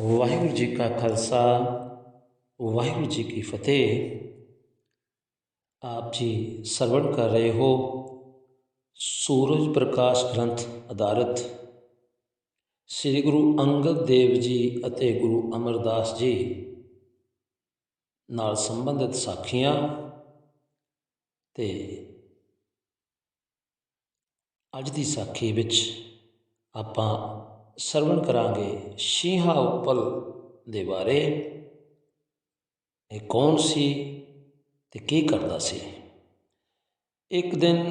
ਵਾਹਿਗੁਰੂ ਜੀ ਕਾ ਖਾਲਸਾ, ਵਾਹਿਗੁਰੂ ਜੀ ਕੀ ਫਤਿਹ। ਆਪ ਜੀ ਸਰਵਣ ਕਰ ਰਹੇ ਹੋ। ਸੂਰਜ ਪ੍ਰਕਾਸ਼ ਗ੍ਰੰਥ ਆਧਾਰਿਤ। ਸ੍ਰੀ ਗੁਰੂ ਅੰਗਦ ਦੇਵ ਜੀ ਅਤੇ ਗੁਰੂ ਅਮਰਦਾਸ ਜੀ ਨਾਲ ਸੰਬੰਧਿਤ ਸਾਖੀਆਂ ਤੇ ਅੱਜ ਦੀ ਸਾਖੀ ਵਿੱਚ ਆਪਾਂ ਸਰਵਣ ਕਰਾਂਗੇ ਸ਼ੀਹਾ ਉਪਲ ਦੇ ਬਾਰੇ। ਇਹ ਕੌਣ ਸੀ ਤੇ ਕੀ ਕਰਦਾ ਸੀ? ਇੱਕ ਦਿਨ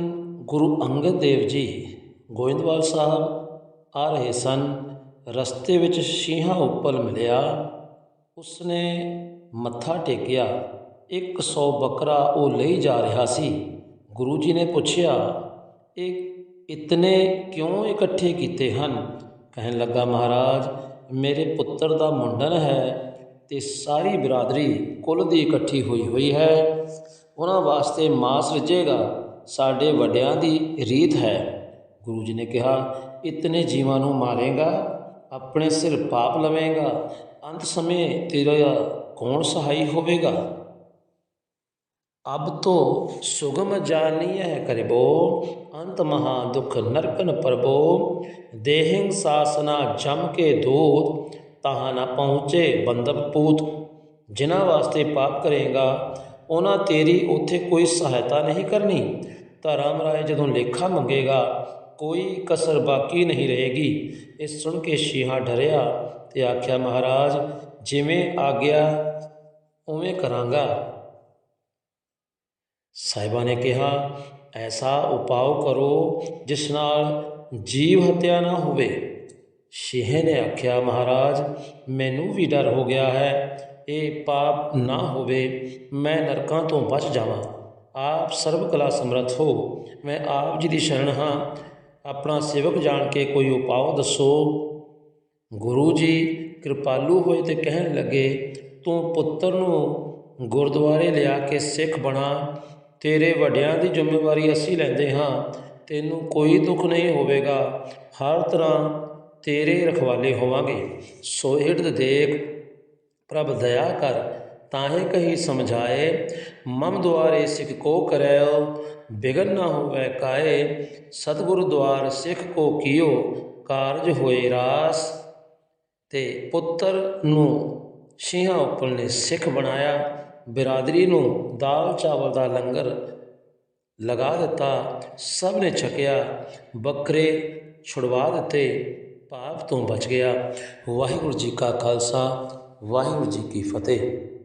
ਗੁਰੂ ਅੰਗਦ ਦੇਵ ਜੀ ਗੋਇੰਦਵਾਲ ਸਾਹਿਬ ਆ ਰਹੇ ਸਨ। ਰਸਤੇ ਵਿੱਚ ਸ਼ੀਹਾ ਉਪਲ ਮਿਲਿਆ। ਉਸਨੇ ਮੱਥਾ ਟੇਕਿਆ। 100 ਬੱਕਰਾ ਉਹ ਲਈ ਜਾ ਰਿਹਾ ਸੀ। ਗੁਰੂ ਜੀ ਨੇ ਪੁੱਛਿਆ, ਇਹ ਇਤਨੇ ਕਿਉਂ ਇਕੱਠੇ ਕੀਤੇ ਹਨ? ਕਹਿਣ ਲੱਗਾ, ਮਹਾਰਾਜ, ਮੇਰੇ ਪੁੱਤਰ ਦਾ ਮੁੰਡਨ ਹੈ ਤੇ ਸਾਰੀ ਬਰਾਦਰੀ ਕੁੱਲ ਦੀ ਇਕੱਠੀ ਹੋਈ ਹੋਈ ਹੈ। ਉਹਨਾਂ ਵਾਸਤੇ ਮਾਸ ਰਜੇਗਾ ਸਾਡੇ ਵੱਡਿਆਂ ਦੀ ਰੀਤ ਹੈ। ਗੁਰੂ ਜੀ ਨੇ ਕਿਹਾ, ਇਤਨੇ ਜੀਵਾਂ ਨੂੰ ਮਾਰੇਗਾ, ਆਪਣੇ ਸਿਰ ਪਾਪ ਲਵੇਂਗਾ, ਅੰਤ ਸਮੇਂ ਤੇਰਾ ਕੌਣ ਸਹਾਈ ਹੋਵੇਗਾ? ਅਬ ਤੋ ਸੁਗਮ ਜਾਨੀਐ ਕਰਿਬੋ, ਅੰਤ ਮਹਾ ਦੁਖ ਨਰਕਨ ਪਰਬੋ। ਦੇਹਿੰਗ ਸਾਸਨਾ ਜਮ ਕੇ ਦੂਤ, ਤਾਹ ਨਾ ਪਹੁੰਚੇ ਬੰਦਪ ਪੂਤ। ਜਿਨ੍ਹਾਂ ਵਾਸਤੇ ਪਾਪ ਕਰੇਗਾ, ਉਹਨਾਂ ਤੇਰੀ ਉੱਥੇ ਕੋਈ ਸਹਾਇਤਾ ਨਹੀਂ ਕਰਨੀ। ਤਾਂ ਰਾਮ ਰਾਏ ਜਦੋਂ ਲੇਖਾ ਮੰਗੇਗਾ, ਕੋਈ ਕਸਰ ਬਾਕੀ ਨਹੀਂ ਰਹੇਗੀ। ਇਹ ਸੁਣ ਕੇ ਸ਼ੀਹਾ ਡਰਿਆ ਤੇ ਆਖਿਆ, ਮਹਾਰਾਜ, ਜਿਵੇਂ ਆਗਿਆ, ਉਵੇਂ ਕਰਾਂਗਾ। ਸਾਹਿਬਾਂ ਨੇ ਕਿਹਾ, ਐਸਾ ਉਪਾਅ ਕਰੋ ਜਿਸ ਨਾਲ ਜੀਵ ਹੱਤਿਆ ਨਾ ਹੋਵੇ। ਸ਼ੇਹ ਨੇ ਆਖਿਆ, ਮਹਾਰਾਜ, ਮੈਨੂੰ ਵੀ ਡਰ ਹੋ ਗਿਆ ਹੈ। ਇਹ ਪਾਪ ਨਾ ਹੋਵੇ, ਮੈਂ ਨਰਕਾਂ ਤੋਂ ਬਚ ਜਾਵਾਂ। ਆਪ ਸਰਬ ਕਲਾ ਸਮਰੱਥ ਹੋ। ਮੈਂ ਆਪ ਜੀ ਦੀ ਸ਼ਰਨ ਹਾਂ। ਆਪਣਾ ਸੇਵਕ ਜਾਣ ਕੇ ਕੋਈ ਉਪਾਅ ਦੱਸੋ। ਗੁਰੂ ਜੀ ਕਿਰਪਾਲੂ ਹੋਏ ਤੇ ਕਹਿਣ ਲੱਗੇ, ਤੂੰ ਪੁੱਤਰ ਨੂੰ ਗੁਰਦੁਆਰੇ ਲਿਆ ਕੇ ਸਿੱਖ ਬਣਾ। ਤੇਰੇ ਵੱਡਿਆਂ ਦੀ ਜ਼ਿੰਮੇਵਾਰੀ ਅਸੀਂ ਲੈਂਦੇ ਹਾਂ, ਤੈਨੂੰ ਕੋਈ ਦੁੱਖ ਨਹੀਂ ਹੋਵੇਗਾ। ਹਰ ਤਰ੍ਹਾਂ ਤੇਰੇ ਰਖਵਾਲੇ ਹੋਵਾਂਗੇ। ਸੋ ਹਿਰਦ ਦੇਖ, ਪ੍ਰਭ ਦਇਆ ਕਰ, ਤਾਹੇ ਕਹੀ ਸਮਝਾਏ, ਮਮ ਦੁਆਰੇ ਸਿੱਖ ਕੋ ਕਰੈ, ਬਿਗਨ ਨਾ ਹੋਵੇ ਕਾਏ, ਸਤਿਗੁਰ ਦੁਆਰ ਸਿੱਖ ਕੋ ਕੀਓ, ਕਾਰਜ ਹੋਏ ਰਾਸ। ਤੇ ਪੁੱਤਰ ਨੂੰ ਸ਼ੀਹਾਂ ਉੱਪਰ ਨੇ ਸਿੱਖ ਬਣਾਇਆ ਬਿਰਾਦਰੀ ਨੂੰ ਦਾਲ ਚਾਵਲ ਦਾ ਲੰਗਰ ਲਗਾ ਦਿੱਤਾ, ਸਭ ਨੇ ਛਕਿਆ, ਬੱਕਰੇ ਛੁਡਵਾ ਦਿੱਤੇ ਪਾਪ ਤੋਂ ਬਚ ਗਿਆ। ਵਾਹਿਗੁਰੂ ਜੀ ਕਾ ਖਾਲਸਾ, ਵਾਹਿਗੁਰੂ ਜੀ ਕੀ ਫਤਿਹ।